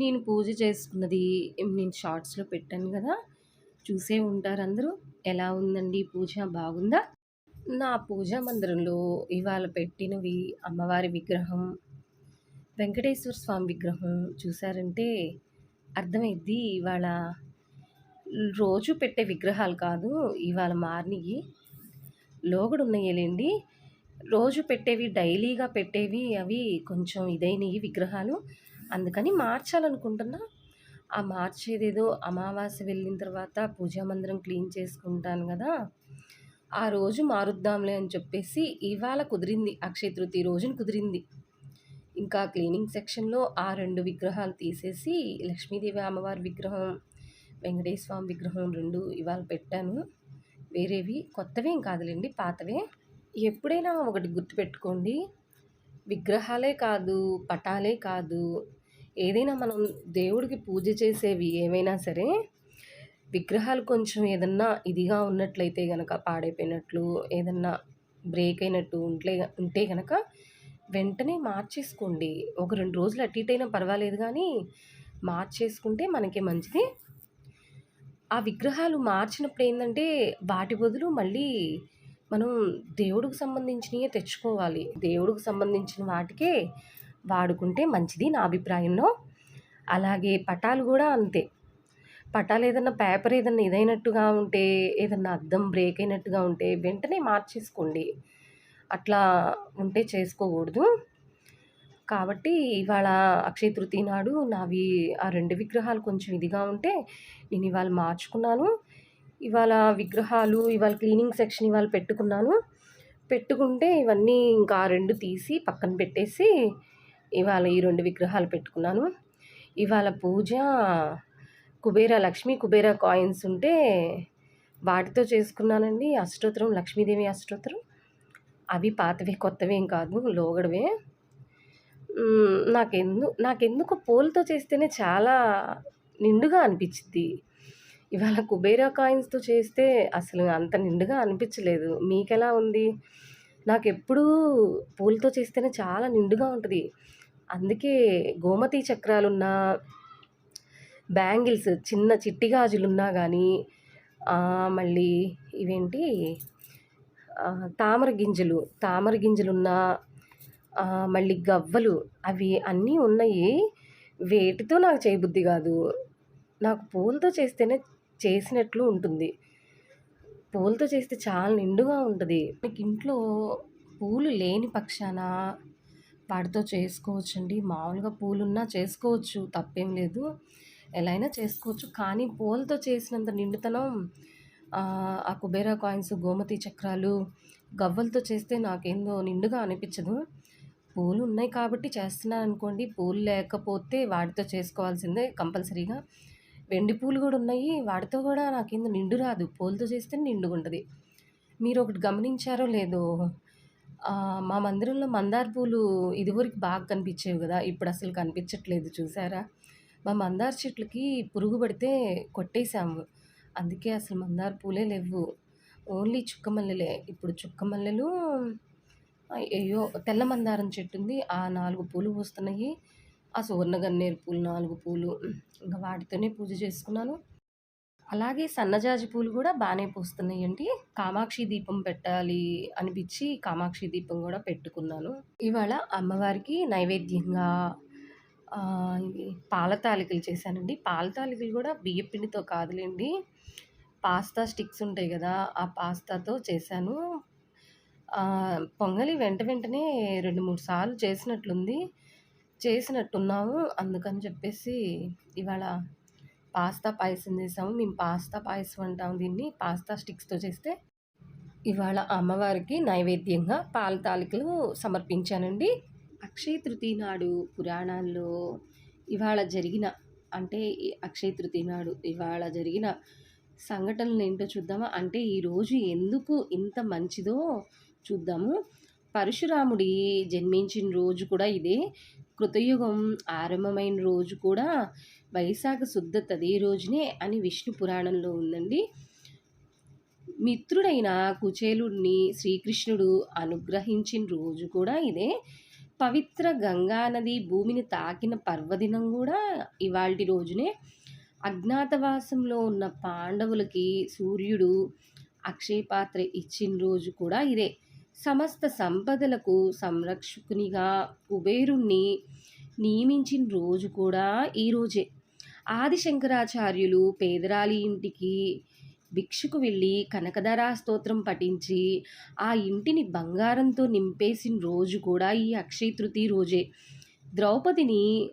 నేను పూజ చేసుకున్నది నేను షార్ట్స్‌లో పెట్టాను కదా చూసే ఉంటారు అందరూ. ఎలా ఉందండి పూజ బాగుందా? నా పూజా మందిరంలో ఇవాళ పెట్టినవి అమ్మవారి విగ్రహం, వెంకటేశ్వర స్వామి విగ్రహం చూసారంటే అర్థమైద్ది ఇవాళ రోజు పెట్టే విగ్రహాలు కాదు. ఇవాళ మారినియి. ఉన్నాయేలేండి రోజు పెట్టేవి డైలీగా పెట్టేవి అవి కొంచెం ఇదైనవి విగ్రహాలు. అందుకని మార్చాలనుకుంటున్నా. ఆ మార్చేదేదో అమావాస్య వెళ్ళిన తర్వాత పూజా మందిరం క్లీన్ చేసుకుంటాను కదా ఆ రోజు మారుద్దాంలే అని చెప్పేసి ఇవాళ కుదిరింది. అక్షయ తృతీయ రోజున కుదిరింది. ఇంకా క్లీనింగ్ సెక్షన్‌లో ఆ రెండు విగ్రహాలు తీసేసి లక్ష్మీదేవి అమ్మవారి విగ్రహం, వెంకటేశ్వర స్వామి విగ్రహం రెండు ఇవాళ పెట్టాను. వేరేవి కొత్తవేం కాదులేండి పాతవే. ఎప్పుడైనా ఒకటి గుర్తుపెట్టుకోండి. విగ్రహాలే కాదు, పటాలే కాదు, ఏదైనా మనం దేవుడికి పూజ చేసేవి ఏమైనా సరే, విగ్రహాలు కొంచెం ఏదన్నా ఇదిగా ఉన్నట్లయితే గనక పాడైపోయినట్లు, ఏదన్నా బ్రేక్ అయినట్టు ఉంటే ఉంటే గనక వెంటనే మార్చేసుకోండి. ఒక రెండు రోజులు అటు ఇటు అయినా పర్వాలేదు కానీ మార్చేసుకుంటే మనకే మంచిది. ఆ విగ్రహాలు మార్చినప్పుడు ఏంటంటే వాటి బదులు మళ్ళీ మనం దేవుడికి సంబంధించినవి తెచ్చుకోవాలి. దేవుడికి సంబంధించిన వాటికే వాడుకుంటే మంచిది నా అభిప్రాయంలో. అలాగే పటాలు కూడా అంతే. పటాలు ఏదన్నా పేపర్ ఏదన్నా ఇదైనట్టుగా ఉంటే, ఏదన్నా అద్దం బ్రేక్ అయినట్టుగా ఉంటే వెంటనే మార్చేసుకోండి. అట్లా ఉంటే చేసుకోకూడదు. కాబట్టి ఇవాళ అక్షయ తృతీయ నాడు నావి ఆ రెండు విగ్రహాలు కొంచెం ఇదిగా ఉంటే, నేను ఇవాళ మార్చుకున్నాను. ఇవాళ విగ్రహాలు ఇవాళ క్లీనింగ్ సెక్షన్ ఇవాళ పెట్టుకున్నాను. పెట్టుకుంటే ఇవన్నీ ఇంకా రెండు తీసి పక్కన పెట్టేసి, ఇవాళ ఈ రెండు విగ్రహాలు పెట్టుకున్నాను. ఇవాళ పూజ కుబేర లక్ష్మీ కుబేర కాయిన్స్ ఉంటే వాటితో చేసుకున్నానండి. అష్టోత్తరం లక్ష్మీదేవి అష్టోత్తరం. అవి పాతవే ఏం కాదు లోగడవే. నాకెందు నాకెందుకు పూలతో చేస్తేనే చాలా నిండుగా అనిపించింది ఇవాళ కుబేర కాయిన్స్‌తో చేస్తే అసలు అంత నిండుగా అనిపించలేదు. మీకెలా ఉంది? నాకెప్పుడూ పూలతో చేస్తేనే చాలా నిండుగా ఉంటుంది అందుకే గోమతి చక్రాలున్న బ్యాంగిల్స్ చిన్న చిట్టి గాజులున్నా కానీ మళ్ళీ ఇవేంటి తామర గింజలు, తామర గింజలున్న మళ్ళీ గవ్వలు అవి అన్నీ ఉన్నాయి. వేటితో నాకు చేయబుద్ధి కాదు నాకు పూలతో చేస్తేనే చేసినట్లు ఉంటుంది. పూలతో చేస్తే చాలా నిండుగా ఉంటుంది నాకు మీకింట్లో పూలు లేని పక్షాన వాటితో చేసుకోవచ్చండి. మామూలుగా పూలున్నా చేసుకోవచ్చు. తప్పేం లేదు. ఎలా అయినా చేసుకోవచ్చు. కానీ పూలతో చేసినంత నిండుతనం ఆ కుబేర కాయిన్స్, గోమతి చక్రాలు, గవ్వలతో చేస్తే నాకేందో నిండుగా అనిపించదు పూలు ఉన్నాయి కాబట్టి చేస్తున్నాను అనుకోండి పూలు లేకపోతే వాటితో చేసుకోవాల్సిందే కంపల్సరీగా. వెండి పూలు కూడా ఉన్నాయి. వాటితో కూడా నాకేందో నిండు రాదు. పూలతో చేస్తే నిండు మీరు ఒకటి గమనించారో లేదో, మా మందిరంలో మందార పూలు ఇదివరకు బాగా కనిపించేవి కదా ఇప్పుడు అసలు కనిపించట్లేదు చూసారా? మా మందార చెట్లకి పురుగు పడితే కొట్టేశాము అందుకే అసలు మందార పూలే లేవు ఓన్లీ చుక్క మల్లెలే. ఇప్పుడు చుక్క మల్లెలు అయ్యో తెల్ల మందారం చెట్టుంది. ఆ నాలుగు పూలు పూస్తున్నాయి. ఆ సువర్ణ గన్నేరు పూలు నాలుగు పూలు. ఇంకా వాటితోనే పూజ చేసుకున్నాను. అలాగే సన్నజాజి పూలు కూడా బాగానే పూస్తున్నాయండి. కామాక్షి దీపం పెట్టాలి అనిపించి కామాక్షి దీపం కూడా పెట్టుకున్నాను. ఇవాళ అమ్మవారికి నైవేద్యంగా పాల తాలికలు చేశానండి. పాల తాలికలు కూడా బియ్యపు పిండితో కాదులెండి. పాస్తా స్టిక్స్ ఉంటాయి కదా ఆ పాస్తాతో చేశాను. పొంగలి వెంట వెంటనే 2, 3 సార్లు చేసినట్లుంది. చేసినట్టున్నాము. అందుకని చెప్పేసి ఇవాళ పాస్తా పాయసం చేసాము మేము పాస్తా పాయసం అంటాం దీన్ని. పాస్తా స్టిక్స్‌తో చేస్తే ఇవాళ అమ్మవారికి నైవేద్యంగా పాల తాలికలు సమర్పించానండి. అక్షయ తృతీయ నాడు పురాణాల్లో ఇవాళ జరిగిన అంటే అక్షయ తృతీయ నాడు ఇవాళ జరిగిన సంఘటనలు ఏంటో చూద్దామా? అంటే ఈరోజు ఎందుకు ఇంత మంచిదో చూద్దాము. పరశురాముడి జన్మించిన రోజు కూడా ఇదే. కృతయుగం ఆరంభమైన రోజు కూడా వైశాఖ శుద్ధ తదే రోజునే అని విష్ణు పురాణంలో ఉందండి. మిత్రుడైన కుచేలుడిని శ్రీకృష్ణుడు అనుగ్రహించిన రోజు కూడా ఇదే. పవిత్ర గంగా నది భూమిని తాకిన పర్వదినం కూడా ఇవాళ రోజునే అజ్ఞాతవాసంలో ఉన్న పాండవులకి సూర్యుడు అక్షయపాత్ర ఇచ్చిన రోజు కూడా ఇదే సమస్త సంపదలకు సంరక్షకునిగా కుబేరుణ్ణి నియమించిన రోజు కూడా ఈ రోజే ఆదిశంకరాచార్యులు పేదరాలి ఇంటికి భిక్షకు వెళ్ళి కనకధరా స్తోత్రం పఠించి ఆ ఇంటిని బంగారంతో నింపేసిన రోజు కూడా ఈ అక్షయ తృతీయ రోజే. ద్రౌపదిని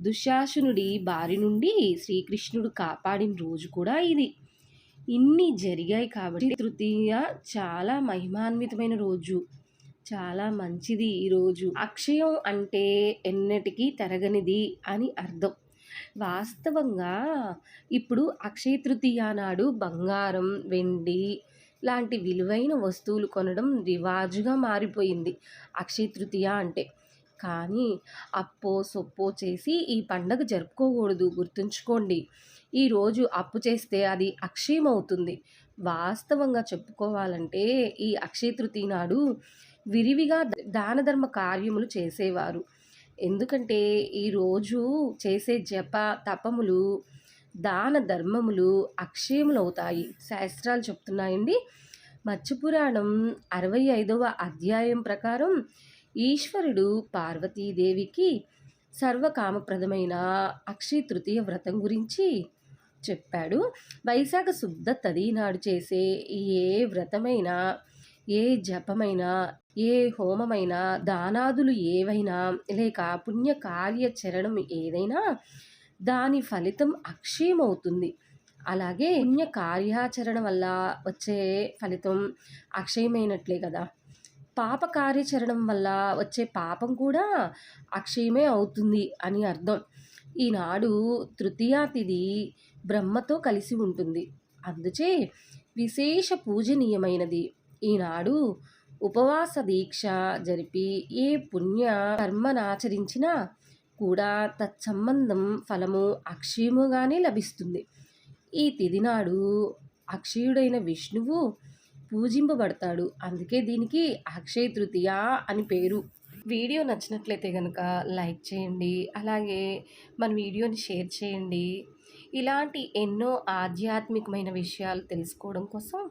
దుశ్శాసనుడి బారి నుండి శ్రీకృష్ణుడు కాపాడిన రోజు కూడా ఇది. ఇన్ని జరిగాయి కాబట్టి తృతీయ చాలా మహిమాన్వితమైన రోజు. చాలా మంచిది ఈరోజు అక్షయం అంటే ఎన్నటికీ తరగనిది అని అర్థం. వాస్తవంగా ఇప్పుడు అక్షయ తృతీయ నాడు బంగారం వెండి లాంటి విలువైన వస్తువులు కొనడం రివాజుగా మారిపోయింది. అక్షయ తృతీయ అంటే. కానీ అప్పో సొప్పో చేసి ఈ పండగ జరుపుకోకూడదు గుర్తుంచుకోండి. ఈరోజు అప్పు చేస్తే అది అక్షయం అవుతుంది వాస్తవంగా చెప్పుకోవాలంటే ఈ అక్షయ తృతీయ నాడు విరివిగా దానధర్మ కార్యములు చేసేవారు. ఎందుకంటే ఈరోజు చేసే జప తపములు దాన ధర్మములు అక్షయములు అవుతాయి శాస్త్రాలు చెప్తున్నాయండి. మత్స్యపురాణం అరవై ఐదవ అధ్యాయం ప్రకారం ఈశ్వరుడు పార్వతీదేవికి సర్వకామప్రదమైన అక్షయ తృతీయ వ్రతం గురించి చెప్పాడు. వైశాఖ శుద్ధ తది నాడు చేసే ఏ వ్రతమైనా ఏ జపమైనా ఏ హోమమైనా దానాదులు ఏవైనా లేక పుణ్య కార్యచరణం ఏదైనా దాని ఫలితం అక్షయమవుతుంది. అలాగే పుణ్య కార్యాచరణ వల్ల వచ్చే ఫలితం అక్షయమైనట్లే కదా. పాప కార్యాచరణం వల్ల వచ్చే పాపం కూడా అక్షయమే అవుతుంది అని అర్థం. ఈనాడు తృతీయ తిథి బ్రహ్మతో కలిసి ఉంటుంది. అందుచే విశేష పూజనీయమైనది. ఈనాడు ఉపవాస దీక్ష జరిపి ఏ పుణ్య కర్మనాచరించినా కూడా తత్సంబంధం ఫలము అక్షయముగానే లభిస్తుంది. ఈ తిదినాడు అక్షయుడైన విష్ణువు పూజింపబడతాడు. అందుకే దీనికి అక్షయ తృతీయ అని పేరు. వీడియో నచ్చినట్లయితే కనుక లైక్ చేయండి. అలాగే మన వీడియోని షేర్ చేయండి. ఇలాంటి ఎన్నో ఆధ్యాత్మికమైన విషయాలు తెలుసుకోవడం కోసం